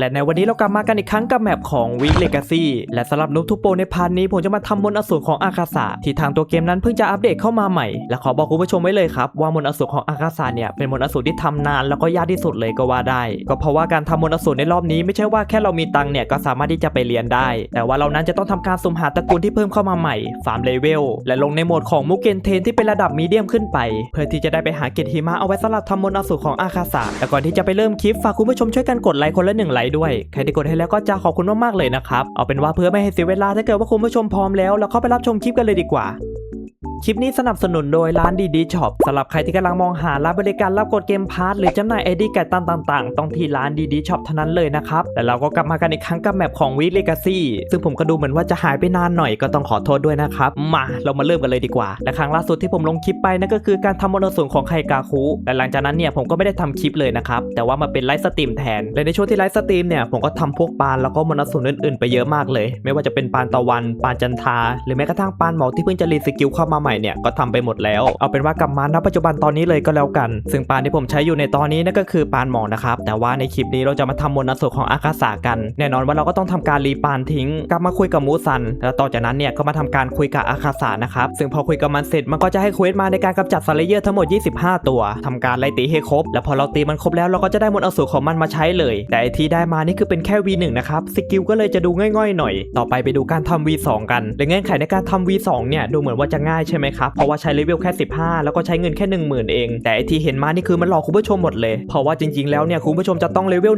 และในวันนี้เรากลับมากันอีกครั้งกับแมปของ Week Legacy และสำหรับนุ๊กทุโปในพาร์ทนี้ผมจะมาทำมนอสูรของอาคาสะที่ทางตัวเกมนั้นเพิ่งจะอัปเดตเข้ามาใหม่ และขอบอกคุณผู้ชมไว้เลยครับ ว่ามนอสูรของอาคาสะเนี่ยเป็นมนอสูรที่ทำนานแล้วก็ยากที่สุดเลยก็ว่าได้ ก็เพราะว่าการทำมนอสูรในรอบนี้ไม่ใช่ว่าแค่เรามีตังเนี่ยก็สามารถที่จะไปเรียนได้ แต่ว่าเรานั้นจะต้องทำการสุ่มหาตระกูลที่เพิ่มเข้ามาใหม่ฟาร์มเลเวลและลงในโหมดของมุกเกนเทนที่เป็นระดับมีเดียมขึ้นไป เพื่อที่จะได้ไปหาเกรดหิมะเอาไว้สำหรับทำมนอสูรของอาคาสะแต่ก่อนที่จะไปเริ่มคลิปฝากคุณผู้ชมช่วยกันกดไลค์คนละหนึ่งไลค์ด้วยใครที่กดให้แล้วก็จะขอบคุณมากๆเลยนะครับเอาเป็นว่าเพื่อไม่ให้เสียเวลาถ้าเกิดว่าคุณผู้ชมพร้อมแล้วเราเข้าไปรับชมคลิปกันเลยดีกว่า คลิปนี้สนับสนุนโดยร้านดีดีช็อปสำหรับใครที่กำลังมองหารับบริการรับกดเกมพาร์ทหรือจำหน่ายไอดีแกตันต่างๆ ต้องที่ร้านดีดีช็อปเท่านั้นเลยนะครับ แต่เราก็กลับมากันอีกครั้งกับแมปของวีเลกาซี่ซึ่งผมก็ดูเหมือนว่าจะหายไปนานหน่อยก็ต้องขอโทษด้วยนะครับ มาเรามาเริ่มกันเลยดีกว่า และครั้งล่าสุดที่ผมลงคลิปไปนั่นก็คือการทำมอนสูงของไคกาคุและหลังจากนั้นเนี่ยผมก็ไม่ได้ทำคลิปเลยนะครับแต่ว่ามาเป็นไลฟ์สตรีมแทนและในช่วงที่ไลฟ์สตรีมเนี่ยผมก็ทำพวกปานแล้วก็มอนสูรอื่นๆไปเยอะมากเลย ไม่ว่าจะเป็นปานตะวันปานจันทาหรือแม้กระทั่งปานหมอที่เพิ่งจะรีสกิลเข้ามาใหม่เนี่ยก็ทำไปหมดแล้ว เอาเป็นว่ากลับมาณปัจจุบันตอนนี้เลยก็แล้วกัน ซึ่งปานที่ผมใช้อยู่ในตอนนี้นั่นก็คือปานหมอกนะครับ แต่ว่าในคลิปนี้เราจะมาทำมนต์อสูตรของอาคาสากัน แน่นอนว่าเราก็ต้องทำการรีปานทิ้ง กลับมาคุยกับมูซัน แล้วต่อจากนั้นเนี่ยก็มาทำการคุยกับอาคาสานะครับ ซึ่งพอคุยกับมันเสร็จมันก็จะให้เควสมาในการกำจัดสเลเยอร์ทั้งหมด 25 ตัวทำการไล่ตีให้ครบ แล้วพอเราตีมันครบแล้วเราก็จะได้มนต์อสูตรของมันมาใช้เลย แต่ที่ได้มานี่คือเป็นแค่ V1 นะครับสกิลก็เลยจะดูง่อยๆหน่อย ต่อไปไปดูการทำ V2 กันและเงื่อนไขในการทำ V2 เนี่ยดูเหมือนว่าจะง่ายใช่ไหมครับ เพราะว่าใช้เลเวลแค่ 15 แล้วก็ใช้เงินแค่ 10,000 เอง แต่ไอที่เห็นมานี่คือมันหลอกคุณผู้ชมหมดเลย เพราะว่าจริงๆ แล้วเนี่ยคุณผู้ชมจะต้องเลเวล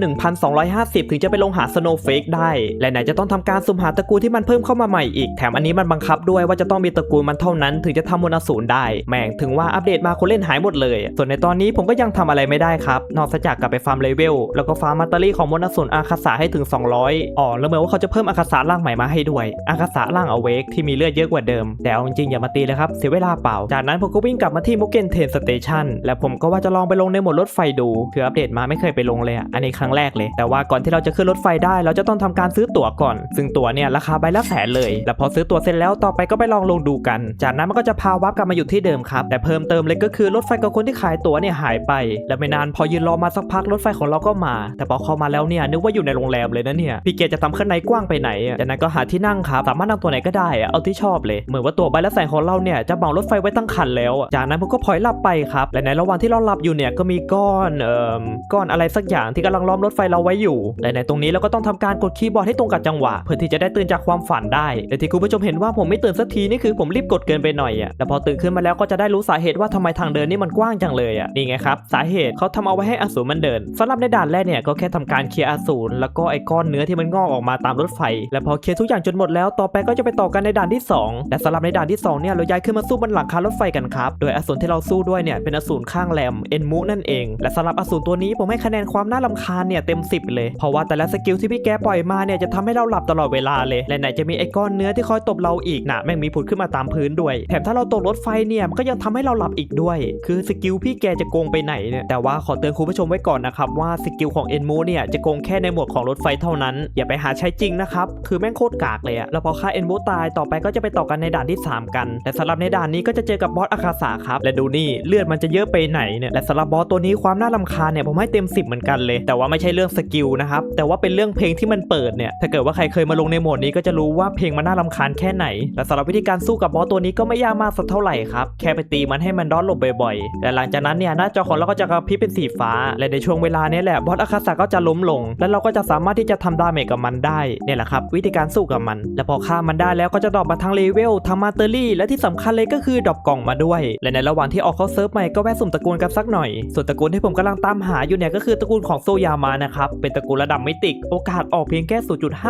1,250 ถึงจะไปลงหาสโนว์เฟกได้ และไหนจะต้องทำการสุ่มหาตระกูลที่มันเพิ่มเข้ามาใหม่อีก แถมอันนี้มันบังคับด้วยว่าจะต้องมีตระกูลมันเท่านั้นถึงจะทำมนอสูรได้ แม่งถึงว่าอัปเดตมาคนเล่นหายหมดเลย ส่วนในตอนนี้ผมก็ยังทำอะไรไม่ได้ครับ นอกจากกลับไปฟาร์มเลเวล แล้วก็ฟาร์มมัตเตอรี่ของมนอสูรอาคาสาให้ถึง 200อ๋อแล้วเหมือนว่าเขาจะเพิ่มอาคาสาร่างใหม่มาให้ด้วยอาคาสาร่างอเวกที่มีเลือดเยอะกว่าเดิม แต่เอาจริงๆอย่ามาตีเลยครับเสียเวลาเปล่า จากนั้นผมก็วิ่งกลับมาที่มุกเกนเทนสเตชันและผมก็ว่าจะลองไปลงในหมดรถไฟดูคืออัปเดตมาไม่เคยไปลงเลยอะอันนี้ครั้งแรกเลย แต่ว่าก่อนที่เราจะขึ้นรถไฟได้เราจะต้องทำการซื้อตั๋วก่อน ซึ่งตั๋วเนี่ยราคาใบละแสนเลย แล้วพอซื้อตั๋วเสร็จแล้วต่อไปก็ไปลองลงดูกัน จากนั้นมันก็จะพาวับกลับมาอยู่ที่เดิมครับแต่เพิ่มเติมเลยก็คือรถไฟกับคนที่ขายตั๋วเนี่ยหายไป และไม่นานพอยืนรอมาสักพักรถไฟของเราก็มา แต่พอเข้ามาแล้วเนี่ยนึกว่าอยู่ในโรงแรมเลยนะเนี่ยพี่เกดจะทำข้างในกว้างไปไหนจากนั้นก็หาที่นั่งครับสามารถนั่งตัวไหนก็ได้เอาที่ชอบเลยเหมือนว่าตั๋วใบละแสนของเราเนี่ยจะเหมารถไฟไว้ตั้งคันแล้วอะจากนั้นผมก็พลอยหลับไปครับ และในระหว่างที่เราหลับอยู่เนี่ยก็มีก้อนเอ่อก้อนอะไรสักอย่างที่กำลังล้อมรถไฟเราไว้อยู่ และในตรงนี้เราก็ต้องทำการกดคีย์บอร์ดให้ตรงกับจังหวะ เพื่อที่จะได้ตื่นจากความฝันได้ แต่ที่คุณผู้ชมเห็นว่าผมไม่ตื่นสักทีนี่คือผมรีบกดเกินไปหน่อยอะแต่พอตื่นขึ้นมาแล้วก็จะได้รู้สาเหตุว่าทำไมทางเดินนี่มันกว้างจังเลยอะนี่ไงครับสาเหตุเขาทำเอาไว้ให้อสูรมันเดินสำหรับในด่านแรกเนี่ยก็แค่ทำการเคลียร์อสูรแล้วก็ไอ้ก้อนเนื้อที่มันงอกออกมาตามรถไฟ และพอเคลียร์ทุกอย่างจนหมดแล้วต่อไปก็จะไปต่อกันในด่านที่ 2 และสำหรับในด่านที่2เนี่ยเราย้ายขึ้นมาสู้บนหลังคารถไฟกันครับ โดยอสูรที่เราสู้ด้วยเนี่ยเป็นอสูรข้างแรมเอ็นมูนั่นเอง และสำหรับอสูรตัวนี้ผมให้คะแนนความน่ารำคาญเนี่ยเต็ม 10 เลย เพราะว่าแต่ละสกิลที่พี่แกปล่อยมาเนี่ยจะทำให้เราหลับตลอดเวลาเลย และไหนจะมีไอ้ก้อนเนื้อที่คอยตบเราอีกนะแม่งมีผุดขึ้นมาตามพื้นด้วย แถมถ้าเราตกรถไฟเนี่ยมันก็ยังทำให้เราหลับอีกด้วย คือสกิลพี่แกจะโกงไปไหนเนี่ยแต่ว่าขอเตือนคุณผู้ชมไว้ก่อนนะครับว่าสกิลของเอ็นมูเนี่ยจะโกงแค่ในหมวดของรถไฟเท่านั้น อย่าไปหาใช้จริงนะครับคือแม่งโคตรกากเลยอะแล้วพอฆ่าเอ็นมูตายต่อไปก็จะไปต่อกันในด่านที่ 3 กันแต่สำหรับในด่านนี้ก็จะเจอกับบอสอาคาสาครับ และดูนี่เลือดมันจะเยอะไปไหนเนี่ยและสำหรับบอสตัวนี้ความน่ารำคาญเนี่ยผมให้เต็ม 10 เหมือนกันเลย แต่ว่าไม่ใช่เรื่องสกิลนะครับแต่ว่าเป็นเรื่องเพลงที่มันเปิดเนี่ยถ้าเกิดว่าใครเคยมาลงในโหมดนี้ก็จะรู้ว่าเพลงมันน่ารำคาญแค่ไหนและสำหรับวิธีการสู้กับบอสตัวนี้ก็ไม่ยากมากสักเท่าไหร่ครับแค่ไปตีมันให้มันดอนหลบบ่อยๆและหลังจากนั้นเนี่ยหน้าจอของเราก็จะกระพริบเป็นสีฟ้า และในช่วงเวลานี้แหละบอสอาคาสาก็จะล้มลง และเราก็จะสามารถที่จะทำดาเมจกับมันได้เนี่ยแหละครับวิธีการสู้กับมัน และพอฆ่ามันได้แล้วก็จะดรอปมาทั้งเลเวลทั้งมาเตอรี่และที่สำคัญเลยก็คือดรอปกล่องมาด้วย และในระหว่างที่ออกเข้าเซิร์ฟใหม่ก็แวะสุ่มตระกูลกันสักหน่อย ส่วนตระกูลที่ผมกำลังตามหาอยู่เนี่ยก็คือตระกูลของโซยามานะครับ เป็นตระกูลระดับมิติโอกาสออกเพียงแค่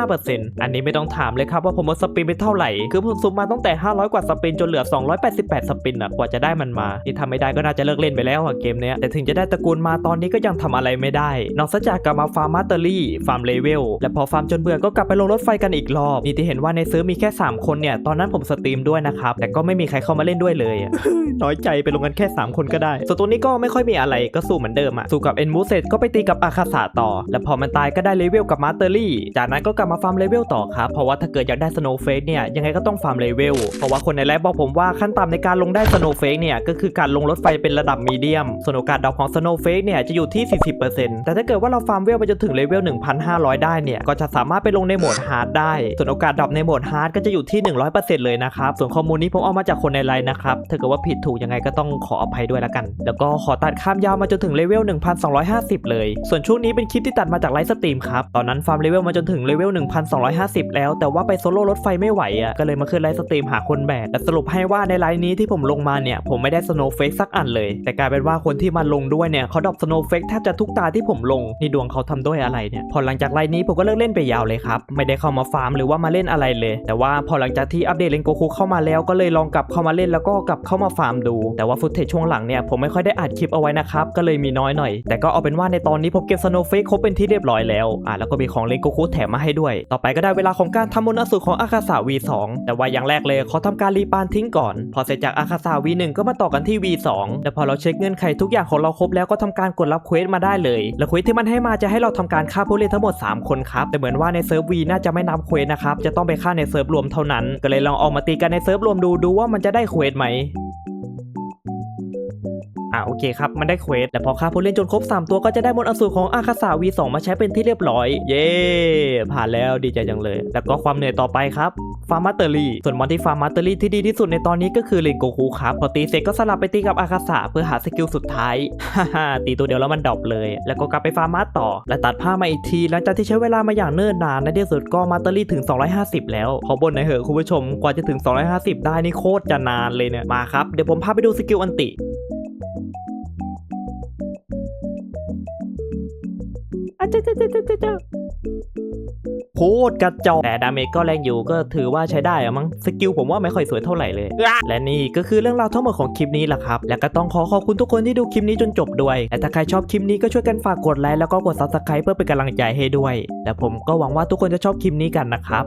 0.5%อันนี้ไม่ต้องถามเลยครับว่าผมเอาสปินไปเท่าไหร่ คือผมสุ่มมาตั้งแต่ 500 กว่าสปินจนเหลือ 288 สปินอะกว่าจะได้มันมา นี่ทำไม่ได้ก็น่าจะเลิกเล่นไปแล้วอะเกมเนี้ย แต่ถึงจะได้ตระกูลมาตอนนี้ก็ยังทำอะไรไม่ได้ นอกจากกลับมาฟาร์มมาเตอรี่ฟาร์มเลเวล และพอฟาร์มจนเบื่อก็กลับไปลงรถไฟกันอีกรอบ นี่ที่เห็นว่าในซื้อมีแค่ 3 คนเนี่ย ตอนนั้นผมสตรีมด้วยนะครับ แต่ก็ไม่มีมีใครเข้ามาเล่นด้วยเลยอะน้อยใจไปลงกันแค่ 3 คนก็ได้ ส่วนตัวนี้ก็ไม่ค่อยมีอะไรก็สู้เหมือนเดิมอะสู้กับเอ็นมูเสร็จก็ไปตีกับอาคาสาต่อ แล้วพอมันตายก็ได้เลเวลกับมาสเตอรี่ จากนั้นก็กลับมาฟาร์มเลเวลต่อครับ เพราะว่าถ้าเกิดอยากได้สโนว์เฟกเนี่ยยังไงก็ต้องฟาร์มเลเวล เพราะว่าคนในไลฟ์บอกผมว่าขั้นต่ำในการลงได้สโนว์เฟกเนี่ยก็คือการลงรถไฟเป็นระดับมีเดียม ส่วนโอกาสดอปของสโนว์เฟกเนี่ยจะอยู่ที่ 40%แต่ถ้าเกิดว่าเราฟาร์มเวลไปจนถึงเลเวล 1,500 ได้เนี่ยก็จะสามารถไปลงในโหมดฮาร์ดได้ ส่วนโอกาสดรอปในโหมดฮาร์ดก็จะอยู่ที่ 100%เลยนะครับส่วนข้อมูลนี้ผมเอามาจากากคนในไลน์นะครับถ้าเกิดว่าผิดถูกยังไงก็ต้องขออภัยด้วยละกัน แล้วก็ขอตัดข้ามยาวมาจนถึงเลเวล 1,250 เลย ส่วนช่วงนี้เป็นคลิปที่ตัดมาจากไลฟ์สตรีมครับตอนนั้นฟาร์มเลเวลมาจนถึงเลเวล 1,250 แล้ว แต่ว่าไปโซโล่รถไฟไม่ไหวอะก็เลยมาขึ้นไลฟ์สตรีมหาคนแบกแต่สรุปให้ว่าในไลฟ์นี้ที่ผมลงมาเนี่ยผมไม่ได้สโนว์เฟกสักอันเลย แต่กลายเป็นว่าคนที่มาลงด้วยเนี่ยเขาดรอปสโนว์เฟกแทบจะทุกตาที่ผมลงนี่ดวงเขาทำด้วยอะไรเนี่ยพอหลังจากไลฟ์นี้ผมก็เลิกเล่นไปยาวเลยครับไม่ได้เข้ามาฟาร์มหรือว่ามาเล่นอะไรเลย แต่ว่าพอหลังจากที่อัปเดตเลนโกคุเข้ามาแล้วก็เลยลองกลับเข้ามาเล่นแล้วก็กลับเข้ามาฟาร์มดู แต่ว่าฟุตเทจช่วงหลังเนี่ยผมไม่ค่อยได้อัดคลิปเอาไว้นะครับ ก็เลยมีน้อยหน่อย แต่ก็เอาเป็นว่าในตอนนี้ผมเก็บสโนว์เฟกครบเป็นที่เรียบร้อยแล้วอะแล้วก็มีของเล่นโกคุแถมมาให้ด้วย ต่อไปก็ได้เวลาของการทำมนต์อสูรของอาคาสา V2 แต่ว่าอย่างแรกเลยขอทำการรีปานทิ้งก่อน พอเสร็จจากอาคาสา V1 ก็มาต่อกันที่ V2 แต่พอเราเช็คเงื่อนไขทุกอย่างของเราครบแล้วก็ทำการกดรับเควสมาได้เลย และเควสที่มันให้มาจะให้เราทำการฆ่าผู้เล่นทั้งหมด 3 คนครับ แต่เหมือนว่าในเซิร์ฟ V น่าจะไม่นับเควสนะครับ จะต้องไปฆ่าในเซิร์ฟรวมเท่านั้น ก็เลยลองออกมาตีกันในเซิร์ฟรวมดูดูว่ามันจะได้เควสไหม อ่าโอเคครับมันได้เควสแต่พอฆ่าผู้เล่นจนครบ 3 ตัวก็จะได้มนต์อสูรของอาคาสา V2 มาใช้เป็นที่เรียบร้อย เย้ผ่านแล้วดีใจจังเลยแล้วก็ความเหนื่อยต่อไปครับฟาร์มาเตอรี่ส่วนมอนที่ฟาร์มาเตอรี่ที่ดีที่สุดในตอนนี้ก็คือเลนโกคูครับพอตีเสร็จก็สลับไปตีกับอาคาสะเพื่อหาสกิลสุดท้ายฮ่าฮ่าตีตัวเดียวแล้วมันดรอปเลย แล้วก็กลับไปฟาร์มาต่อ และตัดผ้ามาอีกทีหลังจากที่ใช้เวลามาอย่างเนิ่นนานในที่สุดก็มาเตอรี่ถึง 250 แล้วขอบนหน่อยเหอะคุณผู้ชมกว่าจะถึง 250 ได้นี่โคตรจะนานเลยเนี่ยมาครับเดี๋ยวผมพาไปดูสกิลอันติ โคตรกระจอกแต่ดาเมจก็แรงอยู่ก็ถือว่าใช้ได้อะมั้งสกิลผมว่าไม่ค่อยสวยเท่าไหร่เลย และนี่ก็คือเรื่องราวทั้งหมดของคลิปนี้แหละครับ และก็ต้องขอขอบคุณทุกคนที่ดูคลิปนี้จนจบด้วยและถ้าใครชอบคลิปนี้ก็ช่วยกันฝากกดไลค์แล้วก็กด subscribe เพื่อเป็นกำลังใจให้ด้วย และผมก็หวังว่าทุกคนจะชอบคลิปนี้กันนะครับ